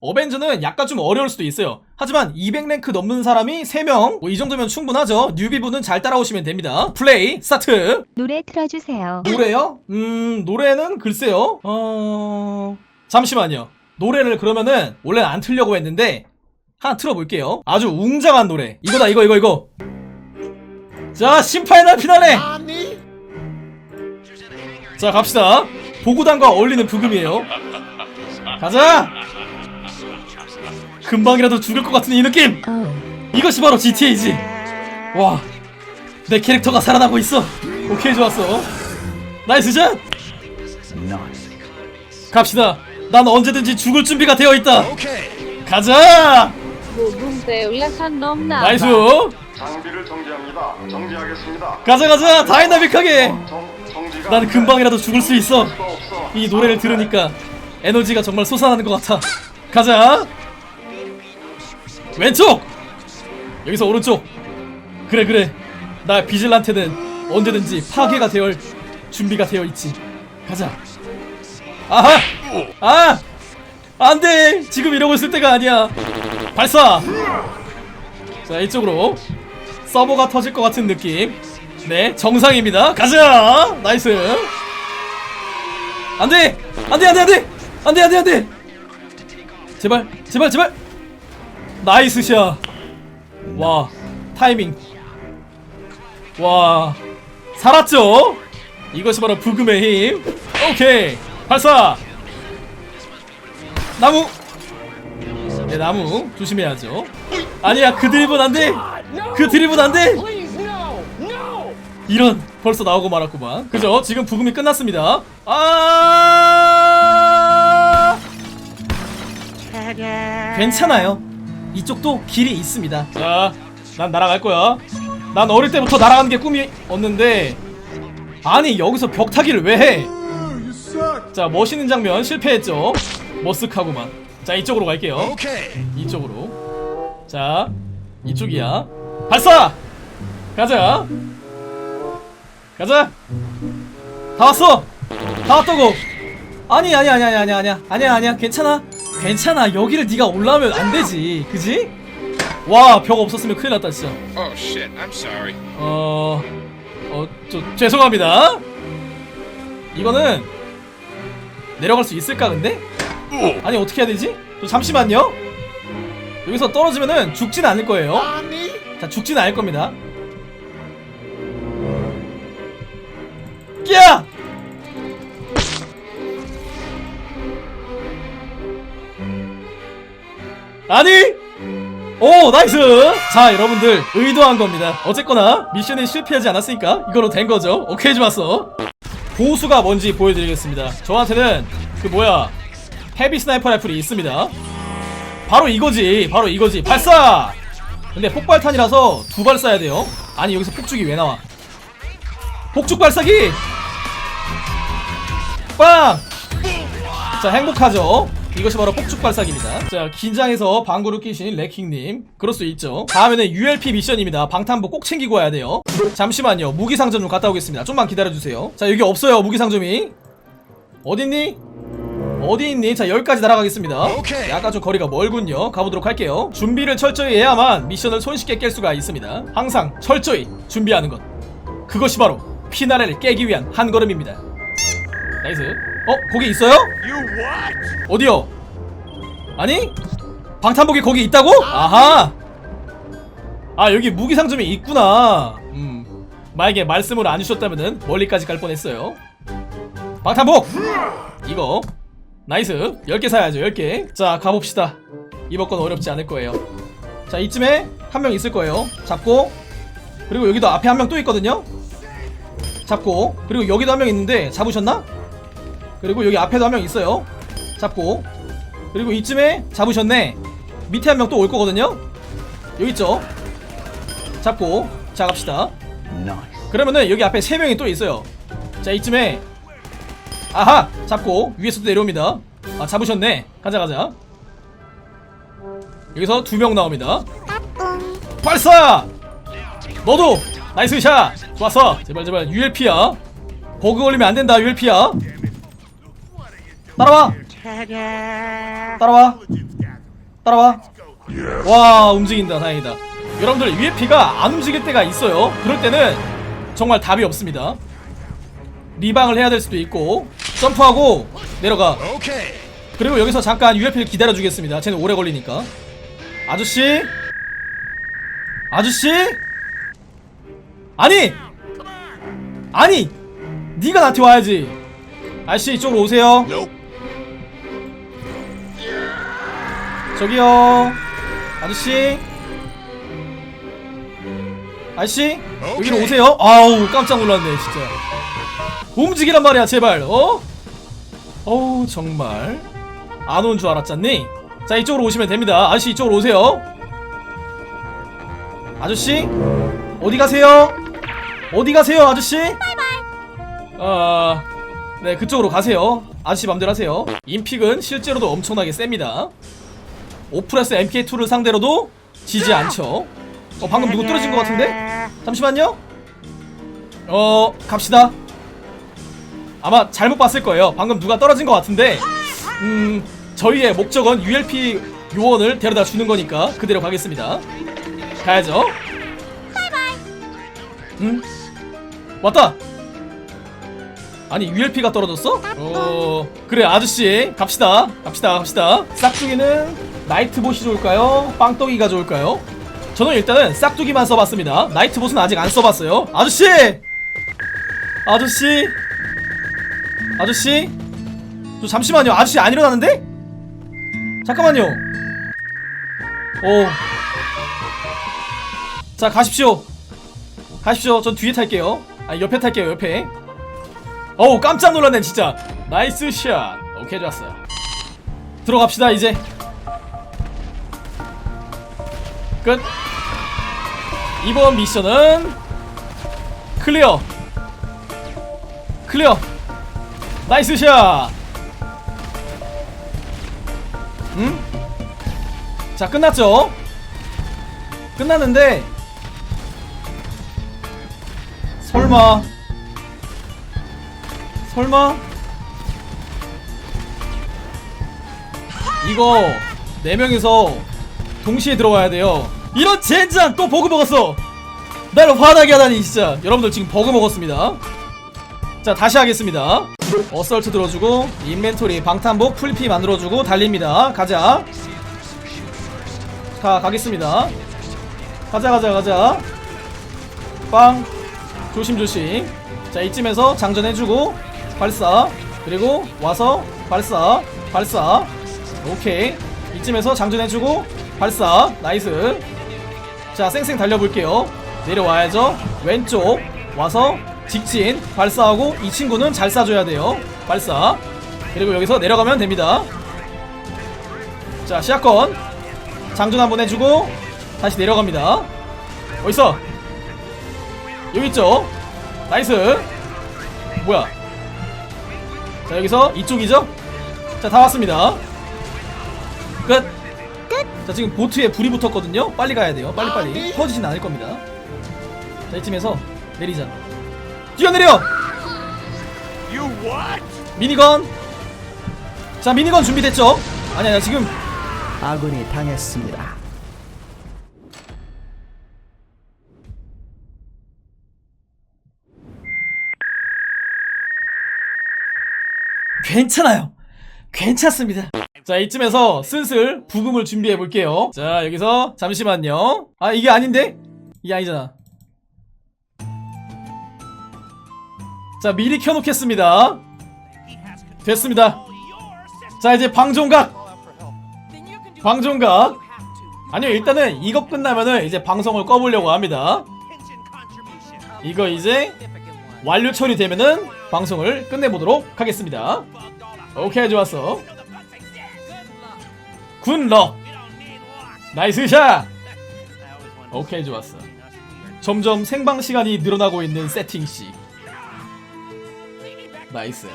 어벤져는 약간 좀 어려울 수도 있어요. 하지만 200랭크 넘는 사람이 3명, 뭐 이 정도면 충분하죠. 뉴비분은 잘 따라오시면 됩니다. 플레이, 스타트! 노래 틀어주세요. 노래요? 음, 노래는 글쎄요. 어, 잠시만요. 노래를 그러면은 원래는 안 틀려고 했는데 하나 틀어볼게요. 아주 웅장한 노래. 이거다, 이거, 이거, 이거. 자, 심파이널 피날레. 자, 갑시다. 보구단과 어울리는 부금이에요. 가자. 금방이라도 죽을 것 같은 이 느낌. 이것이 바로 GTA지. 와, 내 캐릭터가 살아나고 있어. 오케이, 좋았어. 나이스 샷. 갑시다. 난 언제든지 죽을 준비가 되어 있다. 가자. 넘나 나이스. 장비를 정지합니다. 정지하겠습니다. 가자 가자. 다이나믹하게. 정, 정지가 난 금방이라도 죽을 수 있어. 이 노래를 들으니까 에너지가 정말 솟아나는 것 같아. 가자. 왼쪽. 여기서 오른쪽. 그래 그래. 나 비질란테는 언제든지 파괴가 되어 준비가 되어 있지. 가자. 아하. 아. 안돼. 지금 이러고 있을 때가 아니야. 발사. 자 이쪽으로 서버가 터질 것 같은 느낌. 네 정상입니다. 가자. 나이스. 안돼 안돼 안돼 안돼 안돼 안돼 안돼 제발 제발 제발 나이스 샷 와 타이밍. 와 살았죠? 이것이 바로 부금의 힘. 오케이 발사. 나무. 네 나무. 조심해야죠. 아니야 그 드립은 안 돼. 그 드립은 안 돼. 이런 벌써 나오고 말았구만. 그죠? 지금 부금이 끝났습니다. 아! 괜찮아요 이쪽도 길이 있습니다. 자 난 날아갈 거야. 난 어릴 때부터 날아가는 게 꿈이었는데 아니 여기서 벽 타기를 왜 해 자 멋있는 장면 실패했죠? 머쓱하구만. 자 이쪽으로 갈게요. 이쪽으로. 자 이쪽이야. 발사! 가자. 가자. 다 왔어. 다 왔다고. 아니 아니 아니 아니 아니 아니야 아니야 아니야. 괜찮아 괜찮아. 여기를 네가 올라오면 안 되지. 그지? 와 벽 없었으면 큰일 났다 진짜. Oh shit, I'm sorry. 어... 어... 저... 죄송합니다. 이거는 내려갈 수 있을까 근데? 아니 어떻게 해야 되지? 저 잠시만요. 여기서 떨어지면은 죽진 않을 거예요. 자 죽진 않을 겁니다. 끼야! 아니! 오 나이스! 자 여러분들 의도한 겁니다. 어쨌거나 미션이 실패하지 않았으니까 이걸로 된 거죠. 오케이 좋았어. 보수가 뭔지 보여드리겠습니다. 저한테는 그 뭐야 헤비 스나이퍼 라이플이 있습니다. 바로 이거지 바로 이거지. 발사! 근데 폭발탄이라서 두 발 쏴야 돼요. 아니 여기서 폭죽이 왜 나와? 폭죽 발사기! 빵! 자 행복하죠 이것이 바로 폭죽 발사기입니다. 자 긴장해서 방구를 끼신 레킹님 그럴 수 있죠. 다음에는 ULP 미션입니다. 방탄복 꼭 챙기고 와야 돼요. 잠시만요. 무기상점 좀 갔다 오겠습니다. 좀만 기다려주세요. 자 여기 없어요 무기상점이. 어딨니? 어디 있니? 자 여기까지 날아가겠습니다. 오케이. 약간 좀 거리가 멀군요. 가보도록 할게요. 준비를 철저히 해야만 미션을 손쉽게 깰 수가 있습니다. 항상 철저히 준비하는 것. 그것이 바로 피나레를 깨기 위한 한 걸음입니다. 나이스 어? 거기 있어요? 어디요? 아니? 방탄복이 거기 있다고? 아하! 아 여기 무기 상점이 있구나. 음. 만약에 말씀을 안 주셨다면은 멀리까지 갈 뻔했어요. 방탄복! 이거. 나이스. 10개 사야죠 10개. 자 가봅시다. 이번 건 어렵지 않을 거예요. 자 이쯤에 한 명 있을 거예요. 잡고. 그리고 여기도 앞에 한 명 또 있거든요. 잡고. 그리고 여기도 한 명 있는데 잡으셨나? 그리고 여기 앞에도 한 명 있어요. 잡고. 그리고 이쯤에 잡으셨네. 밑에 한 명 또 올 거거든요. 여기 있죠? 잡고. 자 갑시다. 그러면은 여기 앞에 세 명이 또 있어요. 자 이쯤에. 아하! 잡고. 위에서도 내려옵니다. 아 잡으셨네. 가자 가자. 여기서 두 명 나옵니다. 발사! 너도! 나이스 샷! 좋았어. 제발 제발. ULP야 버그 걸리면 안 된다 ULP야 따라와. 따라와. 따라와. 와 움직인다. 다행이다. 여러분들 UFP가 안 움직일 때가 있어요. 그럴 때는 정말 답이 없습니다. 리방을 해야 될 수도 있고 점프하고 내려가. 그리고 여기서 잠깐 UFP를 기다려 주겠습니다. 쟤는 오래 걸리니까. 아저씨? 아저씨? 아니! 아니! 네가 나한테 와야지. 아저씨 이쪽으로 오세요 저기요. 아저씨. 아저씨? 여기로 오세요. 아우 깜짝 놀랐네 진짜. 움직이란 말이야 제발. 어? 어우 정말. 안 온 줄 알았잖니? 자 이쪽으로 오시면 됩니다. 아저씨 이쪽으로 오세요. 아저씨? 어디 가세요? 어디 가세요 아저씨? 아... 네 그쪽으로 가세요. 아저씨 맘대로 하세요. 인픽은 실제로도 엄청나게 셉니다 오프레스 MK2를 상대로도 지지 않죠. 어 방금 누구 떨어진 것 같은데? 잠시만요. 어 갑시다. 아마 잘못 봤을 거예요. 방금 누가 떨어진 것 같은데. 음 저희의 목적은 ULP 요원을 데려다 주는 거니까 그대로 가겠습니다. 가야죠. 음? 왔다. 아니 ULP가 떨어졌어? 어 그래 아저씨. 갑시다. 갑시다. 갑시다. 싹두기는 나이트봇이 좋을까요? 빵떡이가 좋을까요? 저는 일단은 싹두기만 써봤습니다. 나이트봇은 아직 안 써봤어요. 아저씨! 아저씨! 아저씨! 저 잠시만요. 아저씨 안 일어나는데? 잠깐만요. 오 자 가십시오. 가십시오. 전 뒤에 탈게요. 아니 옆에 탈게요 옆에. 어우 깜짝 놀랐네 진짜. 나이스 샷. 오케이 좋았어 들어갑시다 이제 끝. 이번 미션은 클리어. 클리어. 나이스 샷. 음? 자 끝났죠? 끝났는데 설마 설마 이거 네 명이서 동시에 들어와야 돼요. 이런 젠장 또 버그 먹었어. 날 화나게 하다니 진짜. 여러분들 지금 버그 먹었습니다. 자 다시 하겠습니다. 어설트 들어주고 인벤토리 방탄복 풀피 만들어주고 달립니다. 가자. 가 가겠습니다. 가자 가자 가자. 빵 조심조심. 자 이쯤에서 장전해주고 발사 그리고 와서 발사 발사 오케이 이쯤에서 장전해주고 발사 나이스 자 쌩쌩 달려볼게요. 내려와야죠. 왼쪽 와서 직진 발사하고 이 친구는 잘 쏴줘야 돼요. 발사. 그리고 여기서 내려가면 됩니다. 자 시야건 장전 한번 해주고 다시 내려갑니다. 어딨어 여기 있죠 나이스. 뭐야? 자 여기서 이쪽이죠? 자 다 왔습니다. 끝! 자 지금 보트에 불이 붙었거든요 빨리 가야 돼요 빨리빨리 터지진 않을 겁니다 자 이쯤에서 내리자 뛰어내려! 미니건 자 미니건 준비됐죠? 아니 아니 지금 아군이 당했습니다. 괜찮아요. 괜찮습니다. 자, 이쯤에서 슬슬 부금을 준비해 볼게요. 자, 여기서 잠시만요. 아, 이게 아닌데? 이게 아니잖아. 자, 미리 켜놓겠습니다. 됐습니다. 자, 이제 방종각. 방종각. 아니요, 일단은 이거 끝나면은 이제 방송을 꺼보려고 합니다. 이거 이제 완료 처리되면은 방송을 끝내보도록 하겠습니다. 오케이 좋았어. 굿럭. 나이스 샷. 오케이 좋았어. 점점 생방 시간이 늘어나고 있는 세팅 씨. 나이스.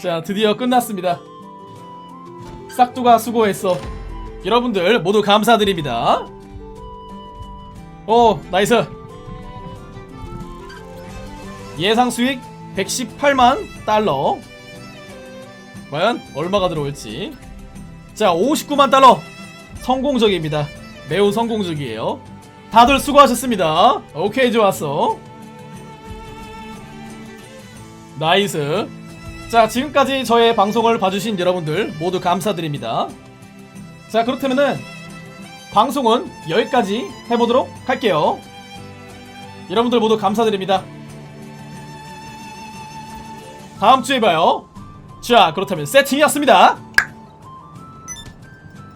자 드디어 끝났습니다. 싹두가 수고했어. 여러분들 모두 감사드립니다. 오 나이스. 예상 수익 118만 달러. 과연 얼마가 들어올지. 자 59만 달러. 성공적입니다. 매우 성공적이에요. 다들 수고하셨습니다. 오케이 좋았어. 나이스. 자 지금까지 저의 방송을 봐주신 여러분들 모두 감사드립니다. 자 그렇다면은 방송은 여기까지 해보도록 할게요. 여러분들 모두 감사드립니다. 다음주에 봐요 자 그렇다면 세팅이었습니다